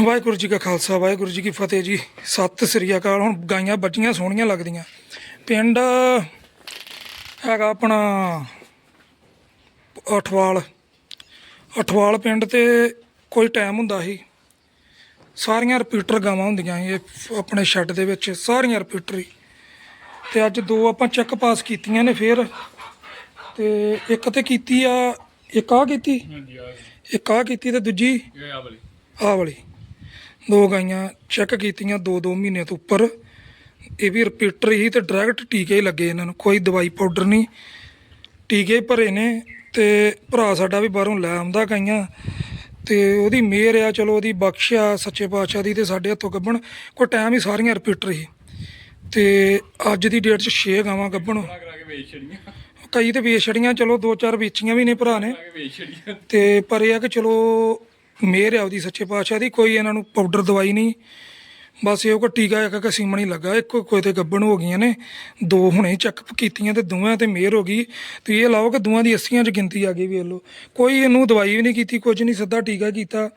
ਵਾਹਿਗੁਰੂ ਜੀ ਕਾ ਖਾਲਸਾ ਵਾਹਿਗੁਰੂ ਜੀ ਕੀ ਫਤਿਹ ਜੀ। ਸਤਿ ਸ੍ਰੀ ਅਕਾਲ। ਹੁਣ ਗਾਈਆਂ ਬੱਚੀਆਂ ਸੋਹਣੀਆਂ ਲੱਗਦੀਆਂ। ਪਿੰਡ ਹੈਗਾ ਆਪਣਾ ਅਠਵਾਲ। ਅਠਵਾਲ ਪਿੰਡ ਤੇ ਕੋਈ ਟਾਈਮ ਹੁੰਦਾ ਸੀ। ਸਾਰੀਆਂ ਰਿਪੀਟਰ ਗਾਵਾਂ ਹੁੰਦੀਆਂ ਇਹ ਆਪਣੇ ਸ਼ੈੱਡ ਦੇ ਵਿੱਚ ਸਾਰੀਆਂ ਰਿਪੀਟਰ ਹੀ। ਤੇ ਅੱਜ ਦੋ ਆਪਾਂ ਚੈੱਕ ਪਾਸ ਕੀਤੀਆਂ ਨੇ ਫੇਰ। ਤੇ ਇੱਕ ਤੇ ਕੀਤੀ ਆ ਇੱਕ ਆ ਕੀਤੀ? ਹਾਂਜੀ ਆ ਇੱਕ ਆ ਕੀਤੀ ਤੇ ਦੂਜੀ? ਇਹ ਆ ਵਾਲੀ। ਆਹ ਵਾਲੀ। ਦੋ ਗਾਈਆਂ ਚੈੱਕ ਕੀਤੀਆਂ 2-2 ਮਹੀਨੇ ਤੋਂ ਉੱਪਰ। ਇਹ ਵੀ ਰਿਪੀਟਰ ਹੀ ਤੇ ਡਾਇਰੈਕਟ ਟੀਕੇ ਹੀ ਲੱਗੇ ਇਹਨਾਂ ਨੂੰ ਕੋਈ ਦਵਾਈ ਪਾਊਡਰ ਨਹੀਂ। ਟੀਕੇ ਭਰੇ ਨੇ ਤੇ ਭਰਾ ਸਾਡਾ ਵੀ ਬਾਹਰੋਂ ਲੈ ਆਉਂਦਾ ਗਾਈਆਂ ਤੇ ਉਹਦੀ ਮਿਹਰ ਆ ਚਲੋ ਉਹਦੀ ਬਖਸ਼ ਆ ਸੱਚੇ ਪਾਤਸ਼ਾਹ ਦੀ ਤੇ ਸਾਡੇ ਹੱਥੋਂ ਗੱਬਣ। ਕੋਈ ਟਾਈਮ ਹੀ ਸਾਰੀਆਂ ਰਿਪੀਟਰ ਹੀ। ਤੇ ਅੱਜ ਦੀ ਡੇਟ 'ਚ 6 ਗਾਵਾਂ ਗੱਬਣ। ਛੜੀਆਂ ਕਈ ਤੇ ਵੇਚ ਛੜੀਆਂ ਚਲੋ ਦੋ ਚਾਰ ਵੇਚੀਆਂ ਵੀ ਨੇ ਭਰਾ ਨੇ। ਤੇ ਪਰ ਇਹ ਆ ਕਿ ਚਲੋ ਮਿਹਰ ਆ ਉਹਦੀ ਸੱਚੇ ਪਾਤਸ਼ਾਹ ਦੀ, ਕੋਈ ਇਹਨਾਂ ਨੂੰ ਪਾਊਡਰ ਦਵਾਈ ਨਹੀਂ। ਬਸ ਇਹ ਕੋ ਟੀਕਾ ਇੱਕ ਇੱਕ ਸੀਮਣ ਹੀ ਲੱਗਾ। ਇੱਕ ਕੋਈ ਤੇ ਗੱਬਣ ਹੋ ਗਈਆਂ ਨੇ। ਦੋ ਹੁਣੇ ਚੈੱਕ ਕੀਤੀਆਂ ਤੇ ਦੋਵਾਂ ਤੇ ਮਿਹਰ ਹੋ ਗਈ। ਤੇ ਇਹ ਲਾਓ ਕਿ ਦੋਵਾਂ ਦੀ 80 ਚ ਗਿਣਤੀ ਆ ਗਈ ਵੇਖ ਲਓ। ਕੋਈ ਇਹਨੂੰ ਦਵਾਈ ਵੀ ਨਹੀਂ ਕੀਤੀ, ਕੁਝ ਨਹੀਂ, ਸਿੱਧਾ ਟੀਕਾ ਕੀਤਾ।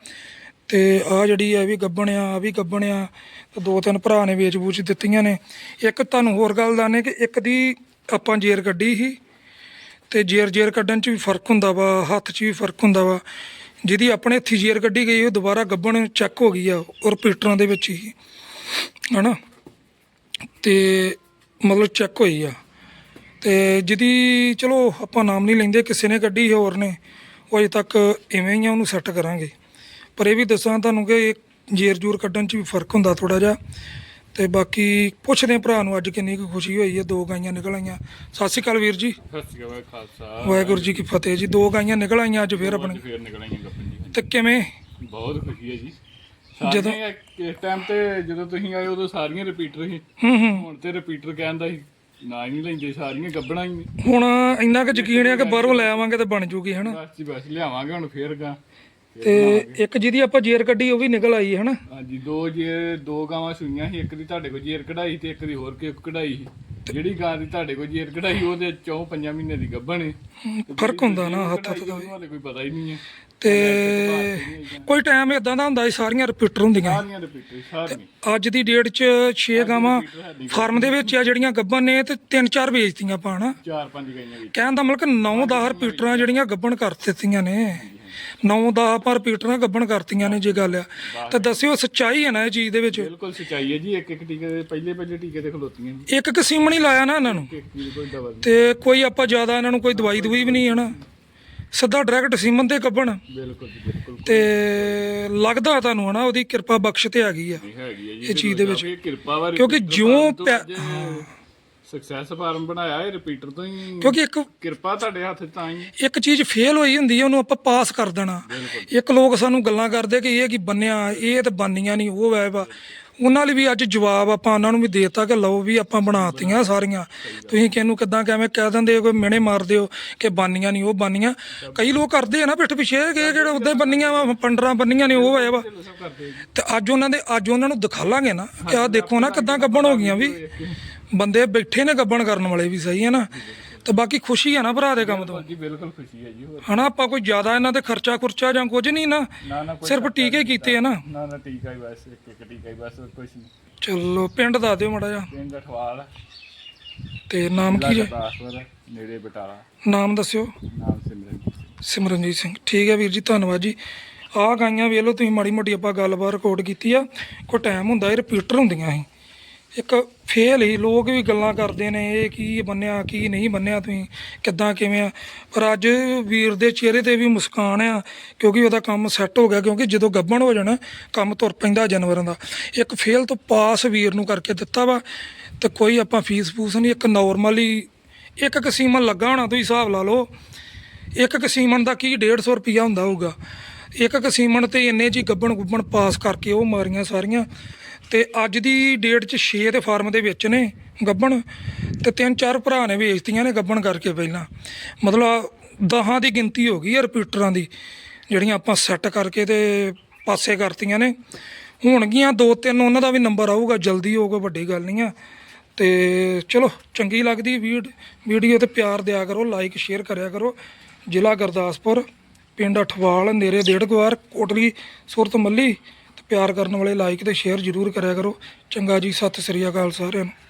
ਤੇ ਆ ਜਿਹੜੀ ਆ ਵੀ ਗੱਬਣ ਆ ਆ ਵੀ ਗੱਬਣ ਆ। ਤੇ ਦੋ ਤਿੰਨ ਭਰਾ ਨੇ ਵੇਚ ਬੂਚ ਦਿੱਤੀਆਂ ਨੇ। ਇੱਕ ਤੁਹਾਨੂੰ ਹੋਰ ਗੱਲ ਦਾਨੇ ਕਿ ਇੱਕ ਦੀ ਆਪਾਂ ਜੇਰ ਕੱਢੀ ਸੀ। ਤੇ ਜੇਰ ਜੇਰ ਕੱਢਣ 'ਚ ਵੀ ਫ਼ਰਕ ਹੁੰਦਾ ਵਾ, ਹੱਥ 'ਚ ਵੀ ਫ਼ਰਕ ਹੁੰਦਾ ਵਾ। ਜਿਹਦੀ ਆਪਣੇ ਹੱਥੀ ਜੇਰ ਕੱਢੀ ਗਈ, ਉਹ ਦੁਬਾਰਾ ਗੱਬਣ ਚੱਕ ਹੋ ਗਈ ਆ, ਔਰ ਪੀਟਰਾਂ ਦੇ ਵਿੱਚ ਹੀ, ਹਨਾ? ਤੇ ਮਤਲਬ ਚੈੱਕ ਹੋਈ ਆ। ਤੇ ਜਿਹਦੀ, ਚਲੋ, ਆਪਾਂ ਨਾਮ ਨਹੀਂ ਲੈਂਦੇ, ਕਿਸੇ ਨੇ ਕੱਢੀ ਹੋਰ ਨੇ, ਉਹ ਅਜੇ ਤੱਕ ਇਵੇਂ ਹੀ ਆ, ਉਹਨੂੰ ਸੈੱਟ ਕਰਾਂਗੇ। ਪਰ ਇਹ ਵੀ ਦੱਸਾਂ ਤੁਹਾਨੂੰ ਕਿ ਇਹ ਜੇਰ ਜੂਰ ਕੱਢਣ 'ਚ ਵੀ ਫ਼ਰਕ ਹੁੰਦਾ ਥੋੜਾ ਜਿਹਾ। ਤੇ ਬਾਕੀ ਪੁੱਛਦੇ ਹਾਂ ਭਰਾ ਨੂੰ ਅੱਜ ਕਿੰਨੀ ਕੁ ਖੁਸ਼ੀ ਹੋਈ ਹੈ ਦੋ ਗਾਈਆਂ ਨਿਕਲ ਆਈਆਂ। ਸਤਿ ਸ਼੍ਰੀ ਅਕਾਲ ਵੀਰ ਜੀ। ਸਤਿ ਸ਼੍ਰੀ ਅਕਾਲ ਖਾਲਸਾ। ਵਾਹਿਗੁਰੂ ਜੀ ਕੀ ਫਤਿਹ ਜੀ ਦੋ ਗਾਈਆਂ ਨਿਕਲ ਆਈਆਂ ਅੱਜ ਫੇਰ ਆਪਣੇ। ਫੇਰ ਨਿਕਲਾਂਗੇ ਗੱਪਨ ਜੀ। ਤੇ ਕਿਵੇਂ? ਬਹੁਤ ਖੁਸ਼ੀ ਹੈ ਜੀ। ਜਦੋਂ- ਇਸ ਟਾਈਮ ਤੇ ਜਦੋਂ ਤੁਸੀਂ ਆਏ ਉਦੋਂ ਸਾਰੀਆਂ ਰਿਪੀਟਰ ਸੀ। ਹੁਣ ਤੇ ਰਿਪੀਟਰ ਕਹਿੰਦਾ ਸੀ ਨਾ ਹੀ ਨਹੀਂ ਲੈਂਦੇ ਸਾਰੀਆਂ ਗੱਬਣਾ ਹੀ ਹੁਣ ਇੰਨਾ ਕੁ ਯਕੀਨ ਹੈ ਕਿ ਬਾਹਰੋਂ ਲੈ ਆਵਾਂਗੇ ਤੇ ਬਣ ਜੂਗੀ ਹਨਾ? ਬਸ ਜੀ ਬਸ ਲਿਆਵਾਂਗੇ ਹੁਣ ਫੇਰ ਗਾ। ਤੇ ਇੱਕ ਜਿਹਦੀ ਆਪਾਂ ਜੇਰ ਕੱਢੀ ਉਹ ਵੀ ਨਿਕਲ ਆਈ ਹਨਾ? ਹਾਂਜੀ ਦੋ ਜੇ ਦੋ ਗਾਵਾਂ ਸੂਈਆਂ ਸੀ ਇੱਕ ਦੀ ਤੁਹਾਡੇ ਕੋਲ ਜੇਰ ਕਢਾਈ ਤੇ ਇੱਕ ਦੀ ਹੋਰ ਕੇ ਕਢਾਈ ਸੀ। ਜਿਹੜੀ ਗਾਂ ਦੀ ਤੁਹਾਡੇ ਕੋਲ ਜੇਰ ਕਢਾਈ ਉਹਦੇ ਚੌਂ ਪੰਜਾਂ ਮਹੀਨੇ ਦੀ ਗੱਭਣ ਹੈ ਫ਼ਰਕ ਹੁੰਦਾ ਨਾ ਹੱਥ ਹੱਥ ਦਾ ਕੋਈ ਪਤਾ ਹੀ ਨਹੀਂ ਹੈ। ਤੇ ਕੋਈ ਟਾਈਮ ਇਦਾਂ ਦਾ ਹੁੰਦਾ ਸੀ ਸਾਰੀਆਂ ਰਿਪੀਟਰ ਹੁੰਦੀਆਂ ਸਾਰੀਆਂ ਰਿਪੀਟਰ ਸਾਰੀਆਂ। ਅੱਜ ਦੀ ਡੇਟ 'ਚ 6 ਗਾਵਾਂ ਫਾਰਮ ਦੇ ਵਿੱਚ ਆ ਜਿਹੜੀਆਂ ਗੱਬਨ ਨੇ ਤੇ ਤਿੰਨ ਚਾਰ ਵੇਚਤੀਆਂ ਹਨਾ? ਚਾਰ ਪੰਜ ਗਾਈਆਂ ਵਿੱਚ ਕਹਿਣ ਦਾ ਮਤਲਬ 9-10 ਰਿਪੀਟਰਾਂ ਜਿਹੜੀਆਂ ਗੱਬਣ ਕਰ ਦਿੱਤੀਆਂ ਨੇ। 9-10 ਪਰ ਰਿਪੀਟਰਾਂ ਗੱਬਣ ਕਰਤੀਆਂ ਨੇ ਜੇ ਗੱਲ ਆ। ਤਾਂ ਦੱਸਿਓ ਸੱਚਾਈ ਹੈ ਨਾ ਇਹ ਚੀਜ਼ ਦੇ ਵਿੱਚ। ਬਿਲਕੁਲ ਸਚਾਈ ਹੈ ਜੀ ਇੱਕ ਇੱਕ ਟੀਕੇ ਦੇ ਪਹਿਲੇ ਪਹਿਲੇ ਟੀਕੇ ਤੇ ਖਲੋਤੀਆਂ ਜੀ। ਇੱਕ ਕਿਸਮ ਨਹੀਂ ਲਾਇਆ ਨਾ ਇਹਨਾਂ ਨੂੰ। ਇੱਕ ਤੇ ਕੋਈ ਆਪਾਂ ਜ਼ਿਆਦਾ ਇਹਨਾਂ ਨੂੰ ਕੋਈ ਦਵਾਈ ਦਵਾਈ ਵੀ ਨਹੀਂ ਹਨਾ ਸਿੱਧਾ ਡਾਇਰੈਕਟ ਸੀਮਨ ਤੇ ਕੱਢਣ ਬਿਲਕੁਲ ਜੀ ਬਿਲਕੁਲ ਤੇ ਲੱਗਦਾ ਤੁਹਾਨੂੰ ਹਨਾ ਉਹਦੀ ਕਿਰਪਾ ਬਖਸ਼ ਤੇ ਆ। ਗਈ ਆ ਇਹ ਚੀਜ਼ ਦੇ ਵਿੱਚ। ਕਿਉਂਕਿ ਜਿਉਂ ਸਕਸੈਸ ਫਾਰਮ ਬਣਾਇਆ ਇਹ ਰਿਪੀਟਰ ਤੋਂ ਹੀ। ਕਿਉਂਕਿ ਇੱਕ ਕਿਰਪਾ ਤੁਹਾਡੇ ਹੱਥ ਤਾਂ ਹੀ। ਇੱਕ ਚੀਜ਼ ਫੇਲ ਹੋਈ ਹੁੰਦੀ ਹੈ ਉਹਨੂੰ ਆਪਾਂ ਪਾਸ ਕਰ ਦੇਣਾ। ਇੱਕ ਲੋਕ ਸਾਨੂੰ ਗੱਲਾਂ ਕਰਦੇ ਕਿ ਇਹ ਕੀ ਬੰਨਿਆ ਇਹ ਤਾਂ ਬੰਨੀਆਂ ਨਹੀਂ ਉਹ ਵੈ ਵਾ ਉਹਨਾਂ ਲਈ ਵੀ ਅੱਜ ਜਵਾਬ ਆਪਾਂ ਉਹਨਾਂ ਨੂੰ ਵੀ ਦੇਤਾ ਕਿ ਲਓ ਵੀ ਆਪਾਂ ਬਣਾਤੀਆਂ ਸਾਰੀਆਂ। ਤੁਸੀਂ ਕਿਹਨੂੰ ਕਿਦਾਂ ਕਿਵੇਂ ਕਹਿ ਦਿੰਦੇ ਕੋਈ ਮਿਹਣੇ ਮਾਰਦੇ ਹੋ ਕਿ ਬਾਨੀਆਂ ਨਹੀਂ ਉਹ ਬਾਨੀਆਂ। ਕਈ ਲੋਕ ਕਰਦੇ ਆ ਨਾ ਪਿੱਠ ਪਿੱਛੇ ਕਿ ਜਿਹੜੇ ਉਦਾਂ ਬੰਨੀਆਂ ਵਾ ਪੰਡਰਾਂ ਬੰਨੀਆਂ ਨੇ ਉਹ ਵੈ ਵਾ। ਤੇ ਅੱਜ ਉਹਨਾਂ ਦੇ ਅੱਜ ਉਹਨਾਂ ਨੂੰ ਦਿਖਾਲਾਂਗੇ ਨਾ ਕਿ ਆਹ ਦੇਖੋ ਨਾ ਕਿਦਾਂ ਗੱਬਣ ਹੋ ਗਈਆਂ ਵੀ। ਬੰਦੇ ਬੈਠੇ ਨੇ ਗੱਬਣ ਕਰਨ ਵਾਲੇ ਵੀ ਸਹੀ ਹੈ ਨਾ। ਤੇ ਬਾਕੀ ਖੁਸ਼ੀ ਆ ਨਾ ਭਰਾ ਦੇ ਕੰਮ ਤੋਂ। ਜੀ ਬਿਲਕੁਲ ਖੁਸ਼ੀ ਹੈ ਜੀ ਹੋਰ। ਹਨਾ ਆਪਾਂ ਕੋਈ ਜ਼ਿਆਦਾ ਇਹਨਾਂ ਤੇ ਖਰਚਾ ਖੁਰਚਾ ਜਾਂ ਕੁਝ ਨਹੀਂ ਨਾ ਨਾ ਨਾ ਕੋਈ ਸਿਰਫ ਟੀਕੇ ਕੀਤੇ ਆ ਨਾ। ਨਾ ਨਾ ਟੀਕਾ ਹੀ ਬਸ ਇੱਕ ਇੱਕ ਟੀਕਾ ਹੀ ਬਸ ਹੋਰ ਕੁਛ ਨਹੀਂ। ਚਲੋ ਪਿੰਡ ਦੱਸ ਦਿਓ ਮਾੜਾ ਜਿਹਾ। ਪਿੰਡ ਅਠਵਾਲ ਤੇ ਨਾਮ ਕੀ ਹੈ? ਗੁਰਦਾਸਪੁਰ ਨੇੜੇ ਬਟਾਲਾ। ਨਾਮ ਦੱਸਿਓ। ਨਾਮ ਸਿਮਰਨ। ਸਿਮਰਨਜੀਤ ਸਿੰਘ। ਠੀਕ ਹੈ ਵੀਰ ਜੀ ਧੰਨਵਾਦ ਜੀ। ਆਹ ਗਾਈਆਂ ਵੇਖ ਲਓ ਤੁਸੀਂ ਮਾੜੀ ਮੋਟੀ ਆਪਾਂ ਗੱਲਬਾਤ ਰਿਕਾਰਡ ਕੀਤੀ ਆ। ਕੋਈ ਟਾਈਮ ਹੁੰਦਾ ਇਹ ਰਿਪੀਟਰ ਹੁੰਦੀਆਂ ਸੀ। ਇੱਕ ਫੇਲ ਹੀ, ਲੋਕ ਵੀ ਗੱਲਾਂ ਕਰਦੇ ਨੇ, ਇਹ ਕੀ ਬੰਨਿਆ, ਕੀ ਨਹੀਂ ਬੰਨਿਆ ਤੁਸੀਂ, ਕਿੱਦਾਂ, ਕਿਵੇਂ ਆ? ਪਰ ਅੱਜ ਵੀਰ ਦੇ ਚਿਹਰੇ ਤੇ ਵੀ ਮੁਸਕਾਨ ਆ, ਕਿਉਂਕਿ ਉਹਦਾ ਕੰਮ ਸੈੱਟ ਹੋ ਗਿਆ, ਕਿਉਂਕਿ ਜਦੋਂ ਗੱਬਣ ਹੋ ਜਾਣਾ, ਕੰਮ ਤੁਰ ਪੈਂਦਾ ਜਾਨਵਰਾਂ ਦਾ। ਇੱਕ ਫੇਲ ਤੋਂ ਪਾਸ ਵੀਰ ਨੂੰ ਕਰਕੇ ਦਿੱਤਾ ਵਾ, ਤੇ ਕੋਈ ਆਪਾਂ ਫੀਸ ਫੂਸ ਨਹੀਂ, ਇੱਕ ਨਾਰਮਲੀ ਇੱਕ ਕਸੀਮਨ ਲੱਗਾ ਹੋਣਾ, ਤੁਸੀਂ ਹਿਸਾਬ ਲਾ ਲਓ। ਇੱਕ ਕਸੀਮਨ ਦਾ ਕੀ 150 ਰੁਪਿਆ ਹੁੰਦਾ ਹੋਊਗਾ। ਇੱਕ ਕਸੀਮਨ ਤੇ ਇੰਨੇ ਜੀ ਗੱਬਣ ਗੁੱਬਣ ਪਾਸ ਕਰਕੇ ਉਹ ਮਾਰੀਆਂ ਸਾਰੀਆਂ। ਤੇ ਅੱਜ ਦੀ ਡੇਟ 'ਚ 6 ਦੇ ਫਾਰਮ ਦੇ ਵਿੱਚ ਨੇ ਗੱਬਣ ਤੇ ਤਿੰਨ ਚਾਰ ਭਰਾ ਨੇ ਵੇਚਤੀਆਂ ਨੇ ਗੱਬਣ ਕਰਕੇ ਪਹਿਲਾਂ। ਮਤਲਬ ਦਹਾਂ ਦੀ ਗਿਣਤੀ ਹੋ ਗਈ ਹੈ ਰਿਪੀਟਰਾਂ ਦੀ, ਜਿਹੜੀਆਂ ਆਪਾਂ ਸੈੱਟ ਕਰਕੇ ਤੇ ਪਾਸੇ ਕਰਤੀਆਂ ਨੇ। ਹੋਣਗੀਆਂ ਦੋ ਤਿੰਨ, ਉਹਨਾਂ ਦਾ ਵੀ ਨੰਬਰ ਆਊਗਾ, ਜਲਦੀ ਹੋਊਗਾ, ਵੱਡੀ ਗੱਲ ਨਹੀਂ ਆ। ਤੇ ਚਲੋ, ਚੰਗੀ ਲੱਗਦੀ ਵੀਡ, ਵੀਡੀਓ ਤੇ ਪਿਆਰ ਦਿਆ ਕਰੋ ਲਾਈਕ ਸ਼ੇਅਰ ਕਰਿਆ ਕਰੋ। ਜ਼ਿਲ੍ਹਾ ਗੁਰਦਾਸਪੁਰ, ਪਿੰਡ ਅਠਵਾਲ ਨੇਰੇ ਡੇਢ ਕੁਆਰ ਕੋਟਲੀ ਸੁਰਤ ਮੱਲੀ ਪਿਆਰ ਕਰਨ ਵਾਲੇ ਲਾਈਕ ਤੇ ਸ਼ੇਅਰ ਜ਼ਰੂਰ ਕਰਿਆ ਕਰੋ। ਚੰਗਾ ਜੀ, ਸਤਿ ਸ੍ਰੀ ਅਕਾਲ ਸਾਰਿਆਂ ਨੂੰ।